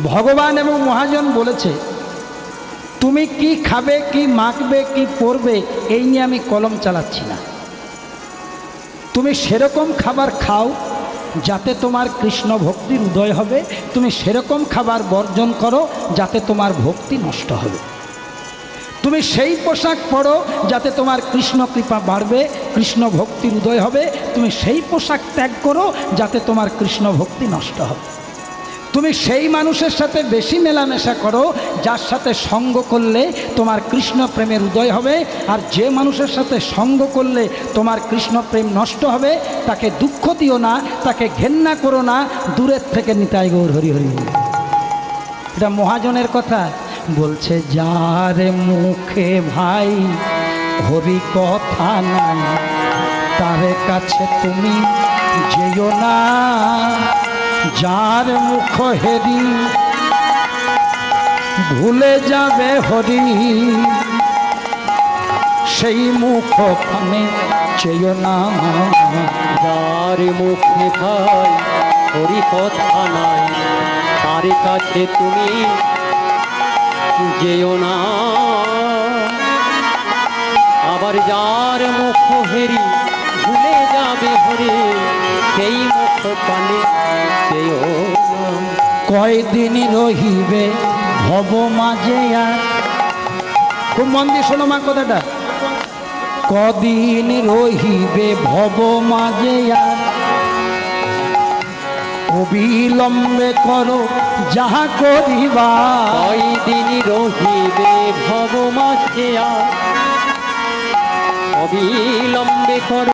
ভগবান এবং মহাজন বলেছে, তুমি কি খাবে, কি মাখবে, কি পরবে, এই নিয়ে আমি কলম চালাচ্ছি না। তুমি সেরকম খাবার খাও যাতে তোমার কৃষ্ণ ভক্তির উদয় হবে। তুমি সেরকম খাবার বর্জন করো যাতে তোমার ভক্তি নষ্ট হবে। তুমি সেই পোশাক পরো যাতে তোমার কৃষ্ণ কৃপা বাড়বে, কৃষ্ণ ভক্তির উদয় হবে। তুমি সেই পোশাক ত্যাগ করো যাতে তোমার কৃষ্ণ ভক্তি নষ্ট হবে। তুমি সেই মানুষের সাথে বেশি মেলামেশা করো, যার সাথে সঙ্গ করলে তোমার কৃষ্ণ প্রেমের উদয় হবে, আর যে মানুষের সাথে সঙ্গ করলে তোমার কৃষ্ণ প্রেম নষ্ট হবে, তাকে দুঃখ দিও না, তাকে ঘেন্না করো না, দূরের থেকে নিতাই গৌর হরি হরি। এটা মহাজনের কথা। বলছে, যার মুখে ভাই হরি কথা নাই, তার কাছে তুমি যেও না। যার মুখ হেরি, ভুলে যাবে হরি। সেই মুখ কানে চেয়েও না। যার মুখে ভাই হরি কথা নাই, তার কাছে তুমি যেও না। আবার যার মুখ হেরি, ভুলে যাবে হরে, সেই মুখ পানে কয়দিন রহিবে ভব মাঝে আর? খুব মন দিয়ে শোনো মা কথাটা। কদিন রহিবে ভব মাঝে আর? অবিলম্বে করো যাহা করিবা। কয়দিন রহিবে ভব মাঝে আর? অবিলম্বে কর